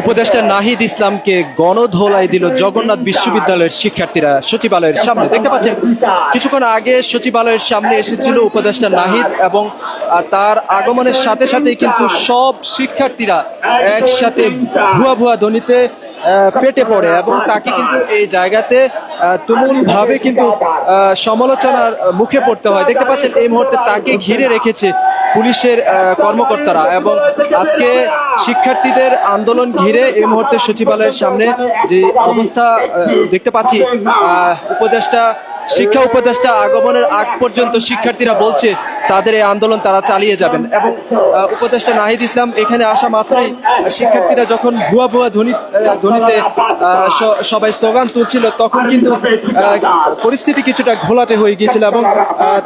উপদেষ্টা নাহিদ ইসলামকে গণধোলাই দিল জগন্নাথ বিশ্ববিদ্যালয়ের শিক্ষার্থীরা সচিবালয়ের সামনে। দেখতে পাচ্ছেন, কিছুক্ষণ আগে সচিবালয়ের সামনে এসেছিল উপদেষ্টা নাহিদ এবং তার আগমনের সাথে সাথে কিন্তু সব শিক্ষার্থীরা একসাথে ভুয়া ভুয়া ধ্বনিতে ফেটে পড়ে এবং তাকে কিন্তু এই জায়গাতে তুমুল ভাবে কিন্তু সমালোচনার মুখে পড়তে হয়। দেখতে পাচ্ছেন, এই মুহূর্তে তাকে ঘিরে রেখেছে পুলিশের কর্মকর্তারা এবং আজকে শিক্ষার্থীদের আন্দোলন ঘিরে এই মুহূর্তে সচিবালয়ের সামনে যে অবস্থা দেখতে পাচ্ছি উপদেষ্টা, শিক্ষা উপদেষ্টা আগমনের আগ পর্যন্ত শিক্ষার্থীরা বলছে তাদের এই আন্দোলন তারা চালিয়ে যাবেন। এবং উপদেষ্টা নাহিদ ইসলাম এখানে আসা মাত্রই শিক্ষার্থীরা যখন ভুয়া ভুয়া ধ্বনি ধ্বনিতে সবাই স্লোগান তুলছিল তখন কিন্তু পরিস্থিতি কিছুটা ঘোলাটে হয়ে গিয়েছিল এবং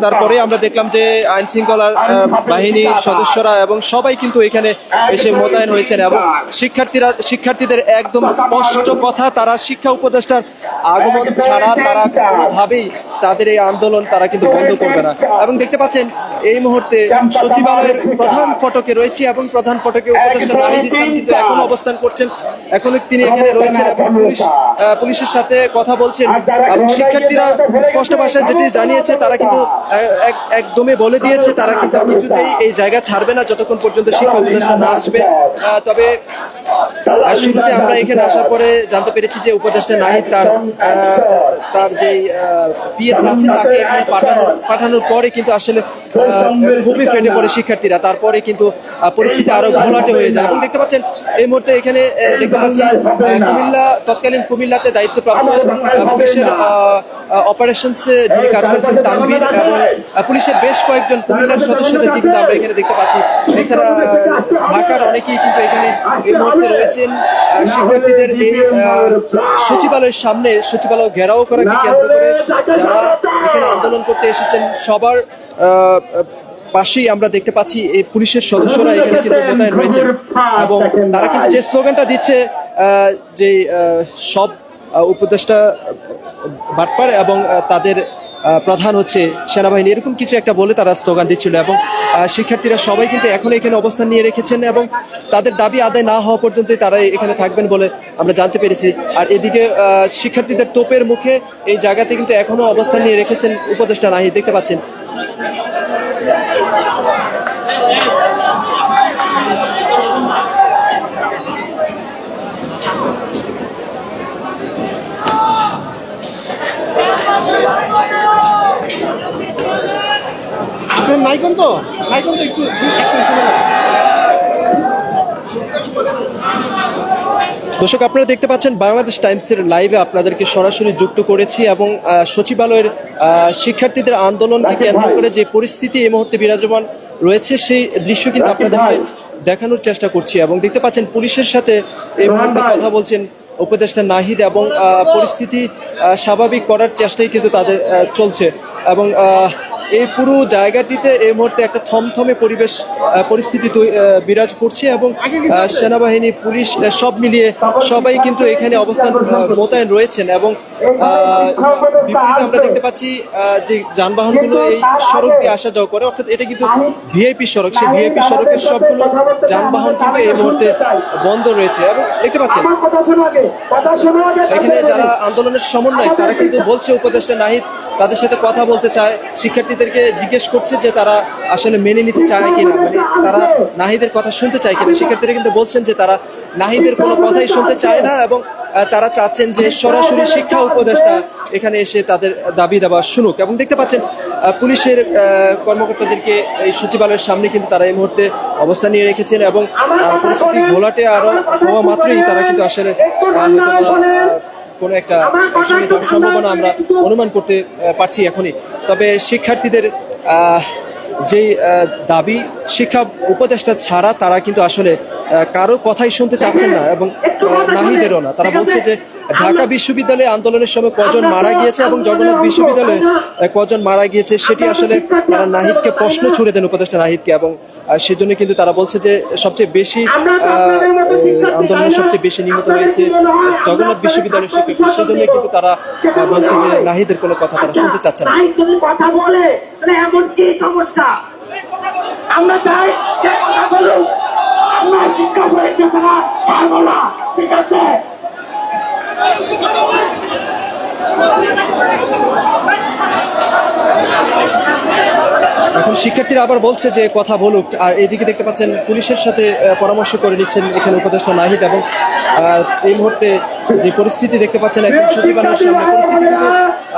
তারপরে আমরা দেখলাম যে আইন শৃঙ্খলার আহ, বাহিনীর সদস্যরা এবং সবাই কিন্তু এখানে এসে মোতায়েন হয়েছেন এবং শিক্ষার্থীরা শিক্ষার্থীদের একদম স্পষ্ট কথা তারা শিক্ষা উপদেষ্টার আগমন ছাড়া তারা কোনোভাবেই তাদের এই আন্দোলন তারা কিন্তু বন্ধ করবে না। এবং দেখতে পাচ্ছেন, এই মুহূর্তে সচিবালয়ের প্রধান ফটকে রয়েছে এবং প্রধান ফটকে উপদেষ্টা নাহিদ ইসলাম কিন্তু এখন অবস্থান করছেন। এখনও তিনি এখানে রয়েছেন এবং পুলিশ পুলিশের সাথে কথা বলছেন এবং শিক্ষার্থীরা স্পষ্ট ভাষায় যেটি জানিয়েছে, তারা কিন্তু একদমই বলে দিয়েছে, তারা কিন্তু কিছুতেই এই জায়গা ছাড়বে না যতক্ষণ পর্যন্ত শিক্ষা উপদেষ্টা না আসবে। তবে শুরুতে আমরা এখানে আসার পরে জানতে পেরেছি যে উপদেষ্টা নাহিদ তার তার যে পিএস আছে তাকে এখানে পাঠানো পাঠানোর পরে কিন্তু আসলে খুবই ফেটে পড়ে শিক্ষার্থীরা। তারপরে কিন্তু পরিস্থিতি আরও ঘোলাটে হয়ে যায়। এবং দেখতে পাচ্ছেন এই মুহূর্তে এখানে দেখতে পাচ্ছি কুমিল্লা তৎকালীন কুমিল্লাতে দায়িত্বপ্রাপ্ত পুলিশের অপারেশনসে যিনি কাজ করছেন তানভীর এবং পুলিশের বেশ কয়েকজন কুমিল্লার সদস্যদেরকে কিন্তু আমরা এখানে দেখতে পাচ্ছি। এছাড়া ঢাকার অনেকেই কিন্তু এখানে এই মুহূর্তে রয়েছেন। শিক্ষার্থীদের এই সচিবালয়ের সামনে সচিবালয় ঘেরাও করাকে কেন্দ্র করে যারা এখানে আন্দোলন করতে এসেছেন সবার আহ, পাশেই আমরা দেখতে পাচ্ছি এই পুলিশের সদস্যরা এখানে কিন্তু মোতায়েন রয়েছে। এবং তারা কিন্তু যে স্লোগানটা দিচ্ছে যে সব উপদেষ্টা বাটপার এবং তাদের প্রধান হচ্ছে সেনাবাহিনী, এরকম কিছু একটা বলে তারা স্লোগান দিচ্ছিল। এবং শিক্ষার্থীরা সবাই কিন্তু এখন এখানে অবস্থান নিয়ে রেখেছেন এবং তাদের দাবি আদায় না হওয়া পর্যন্তই তারা এখানে থাকবেন বলে আমরা জানতে পেরেছি। আর এদিকে শিক্ষার্থীদের তোপের মুখে এই জায়গাতে কিন্তু এখনও অবস্থান নিয়ে রেখেছেন উপদেষ্টা নাহি দেখতে পাচ্ছেন। আপনার নাইকন তো নাইকন তো একটু। দর্শক আপনারা দেখতে পাচ্ছেন বাংলাদেশ টাইমসের লাইভে আপনাদেরকে সরাসরি যুক্ত করেছি এবং সচিবালয়ের শিক্ষার্থীদের আন্দোলনকে কেন্দ্র করে যে পরিস্থিতি এই মুহূর্তে বিরাজমান রয়েছে সেই দৃশ্য কিন্তু আপনাদেরকে দেখানোর চেষ্টা করছি এবং দেখতে পাচ্ছেন পুলিশের সাথে এই মুহূর্তে কথা বলছেন উপদেষ্টা নাহিদ এবং পরিস্থিতি স্বাভাবিক করার চেষ্টাই কিন্তু তাদের চলছে এবং আহ, এই পুরো জায়গাটিতে এই মুহূর্তে একটা থমথমে পরিবেশ পরিস্থিতি বিরাজ করছে এবং সেনাবাহিনী পুলিশ সব মিলিয়ে সবাই কিন্তু এখানে অবস্থান মোতায়েন রয়েছেন এবং বিপরীতে আমরা দেখতে পাচ্ছি যে যানবাহনগুলো এই সড়ক দিয়ে আসা যাওয়া করে অর্থাৎ এটা কিন্তু ভিআইপি সড়ক সেই ভিআইপি সড়কের সবগুলো যানবাহন কিন্তু এই মুহূর্তে বন্ধ রয়েছে এবং দেখতে পাচ্ছেন এখানে যারা আন্দোলনের সমন্বয় তারা কিন্তু বলছে উপদেষ্টা নাহিদ তাদের সাথে কথা বলতে চায়, শিক্ষার্থীদেরকে জিজ্ঞেস করছে যে তারা আসলে মেনে নিতে চায় কিনা। মানে তারা নাহিদের কথা শুনতে চায় কিনা। শিক্ষার্থীরা কিন্তু বলছেন যে তারা নাহিদের কোনো কথাই শুনতে চায় না এবং তারা চাচ্ছেন যে সরাসরি শিক্ষা উপদেষ্টা এখানে এসে তাদের দাবি দাবা শুনুক। এবং দেখতে পাচ্ছেন পুলিশের কর্মকর্তাদেরকে এই সচিবালয়ের সামনে কিন্তু তারা এই মুহূর্তে অবস্থান নিয়ে রেখেছেন এবং পরিস্থিতি ঘোলাটে আরও হওয়া মাত্রই তারা কিন্তু আসলে কোনো একটা যাওয়ার সম্ভাবনা আমরা অনুমান করতে পারছি এখনই। তবে শিক্ষার্থীদের যে যেই দাবি শিক্ষা উপদেষ্টা ছাড়া তারা কিন্তু আসলে কারও কথাই শুনতে চাচ্ছেন না এবং নাহিদেরও না। তারা বলছে যে ঢাকা বিশ্ববিদ্যালয়ে আন্দোলনের সময় কজন মারা গিয়েছে এবং জগন্নাথ বিশ্ববিদ্যালয়ে কজন মারা গিয়েছে সেটি আসলে তারা নাহিদকে প্রশ্ন ছুড়ে দেন উপদেষ্টা নাহিদকে এবং সেজন্য কিন্তু তারা বলছে যে সবচেয়ে বেশি আহ, সবচেয়ে বেশি নিহত হয়েছে জগন্নাথ বিশ্ববিদ্যালয়ের শিক্ষার্থী সেজন্য কিন্তু তারা বলছে যে নাহিদের কোনো কথা তারা শুনতে চাচ্ছে না। কথা বলে এমন কি সমস্যা? আমরা চাই সে কথা বলুক। বাংলা শিক্ষা পরীক্ষা ছাড়া পারব না। ঠিক আছে? এখন শিক্ষার্থীরা আবার বলছে যে কথা বলুক আর এদিকে দেখতে পাচ্ছেন পুলিশের সাথে পরামর্শ করে নিচ্ছেন এখানে উপদেষ্টা নাহিদ এবং এই মুহূর্তে যে পরিস্থিতি দেখতে পাচ্ছেন এখন সচিবালয়ের সামনে পরিস্থিতি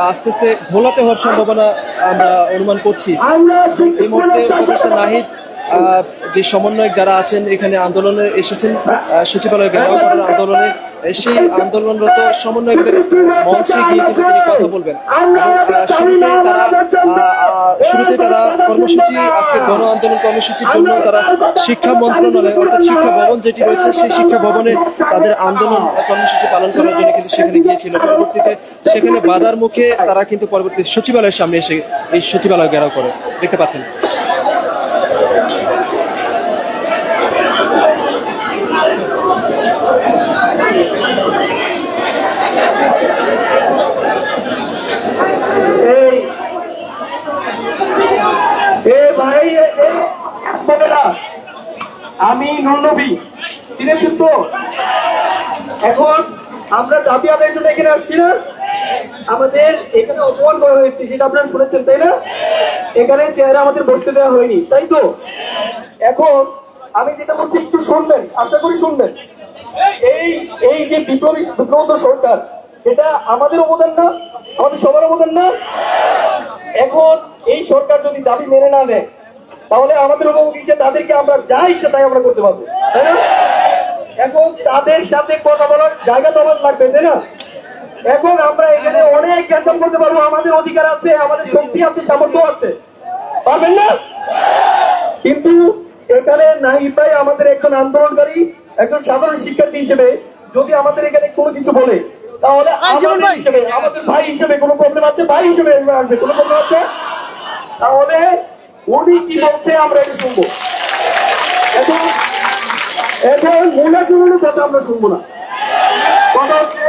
আস্তে আস্তে ঘোলাটে হওয়ার সম্ভাবনা আমরা অনুমান করছি। এই মুহূর্তে উপদেষ্টা নাহিদ আহ, যে সমন্বয়ক যারা আছেন এখানে আন্দোলনে এসেছেন সচিবালয় করার আন্দোলনে সেই আন্দোলনরত সমন্বয়কদের মঞ্চে গিয়ে কিন্তু তিনি কথা বলবেন। শুরুতে তারা শুরুতে তারা কর্মসূচি, আজকে গণ আন্দোলন কর্মসূচির জন্য তারা শিক্ষা মন্ত্রণালয় অর্থাৎ শিক্ষা ভবন যেটি রয়েছে, সেই শিক্ষা ভবনে তাদের আন্দোলন কর্মসূচি পালন করার জন্য কিন্তু সেখানে গিয়েছিল। পরবর্তীতে সেখানে বাধার মুখে তারা কিন্তু পরবর্তী সচিবালয়ের সামনে এসে এই সচিবালয় ঘেরাও করে। দেখতে পাচ্ছেন। এই ভাই আমি নন্দবী চিনেছেন তো এখন আমরা দাবি আদায়ের জন্য এখানে আসছি না। আমাদের এখানে অপমান করা হয়েছে, সেটা আপনারা শুনেছেন, তাই না? এখানে চেহারা আমাদের বসতে দেওয়া হয়নি, তাই তো? এখন আমি যেটা বলছি, একটু শুনবেন, আশা করি শুনবেন। এই এই যে বিপ্লবী সরকার, সেটা আমাদের অবদান না? আমাদের সবার অবদান না? এখন এই সরকার যদি দাবি মেনে না নেয়, তাহলে আমাদের হিসেবে তাদেরকে আমরা যা ইচ্ছা তাই আমরা করতে পারব, তাই না? এখন তাদের সাথে কথা বলার জায়গা তো আমার লাগবে, তাই না? এখন আমরা এখানে অনেক জ্ঞান করতে পারব, আমাদের অধিকার আছে, আমাদের শক্তি আছে, সামর্থ্য আছে। পারবেন না? কিন্তু এখানে নাহিদ ভাই, আমাদের একজন আন্দোলনকারী একজন সাধারণ শিক্ষার্থী হিসেবে যদি আমাদের এখানে কোনো কিছু বলে তাহলে আমাদের হিসেবে আমাদের ভাই হিসেবে কোনো প্রবলেম আছে? ভাই হিসেবে আসবে কোনো প্রবলেম আছে? তাহলে উনি কি বলছে আমরা এটা শুনব। এখন এখন মূলা কথা আমরা শুনব না। কথা হচ্ছে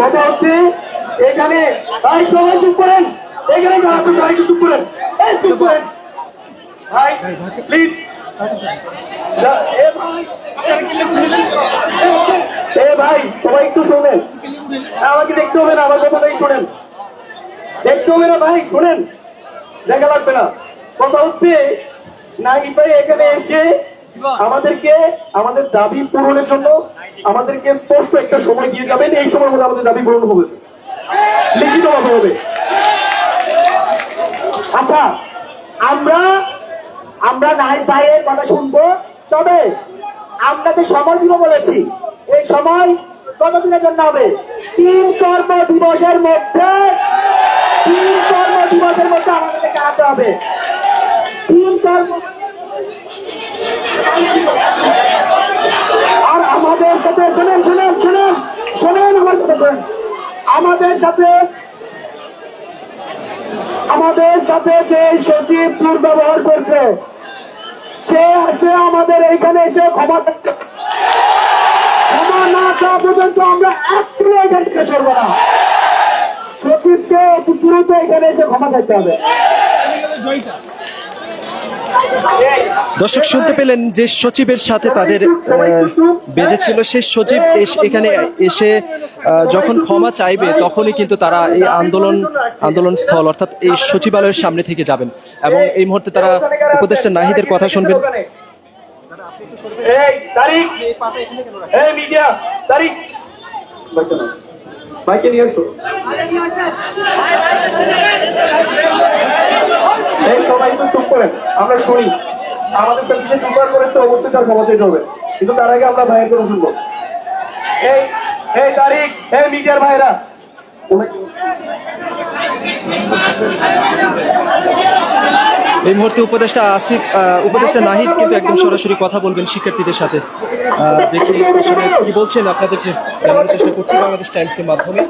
কথা হচ্ছে এখানে ভাই সবাই চুপ করেন। এখানে যারা আছে তারা চুপ করেন। এই চুপ করেন। ভাই প্লিজ এ ভাই। সবাই একটু শোনেন। আমাকে দেখতে হবে না, আমার শোনেন। দেখতে হবে না ভাই, শোনেন। দেখা লাগবে না। কথা হচ্ছে ভাই এখানে এসে আমাদেরকে, আমাদের দাবি পূরণের জন্য আমাদেরকে স্পষ্ট একটা সময় দিয়ে যাবেন। এই সময়ের মধ্যে আমাদের দাবি পূরণ হবে। লিখিত হবে। আচ্ছা আমরা আমরা নাহিদ ভাইয়ের কথা শুনব। তবে আমরা যে সময় দিব বলেছি, এই সময় কতদিনের জন্য হবে? তিন কর্ম দিবসের মধ্যে, তিন কর্ম দিবসের মধ্যে আমাদেরকে হবে। তিন কর্ম আর আমাদের সাথে শোনেন শোনেন শোনেন শোনেন আমার কথা আমাদের সাথে আমাদের সাথে যে সচিব দুর্ব্যবহার করছে সে সে আমাদের এইখানে এসে ক্ষমা ক্ষমা না চাওয়া পর্যন্ত আমরা এক কিলো এখান থেকে সরবো না। সচিবকে দ্রুত এখানে এসে ক্ষমা চাইতে হবে। দর্শক, শুনতে পেলেন যে সচিবের সাথে তাদের বেজেছিল সেই সচিব এখানে এসে যখন ক্ষমা চাইবে তখনই কিন্তু তারা এই আন্দোলন আন্দোলন স্থল, অর্থাৎ এই সচিবালয়ের সামনে থেকে যাবেন। এবং এই মুহূর্তে তারা উপদেষ্টা নাহিদের কথা শুনবেন। নিয়ে আসো। এই সবাই একটু চুপ করেন আমরা শুনি। আমাদের সাথে যে দুবার করেছে অবশ্যই তার ক্ষমা চাইতে হবে। কিন্তু তার আগে আমরা ভাইয়ের কথা শুনব। এই এই তারিখ এই মিডিয়ার ভাইরা। এই মুহূর্তে উপদেষ্টা আসিফ উপদেষ্টা নাহিদ কিন্তু একদম সরাসরি কথা বলবেন শিক্ষার্থীদের সাথে। দেখি আসলে কি বলছেন। আপনাদেরকে জানানোর চেষ্টা করছি বাংলাদেশ টাইমসের মাধ্যমে।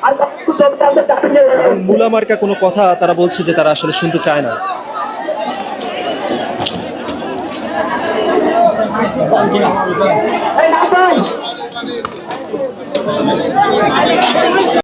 মূলা আর কতটুকু জবাব আমাদের চাকরি এবং মূলা মার্কা কোনো কথা তারা বলছে যে তারা আসলে শুনতে চায় না।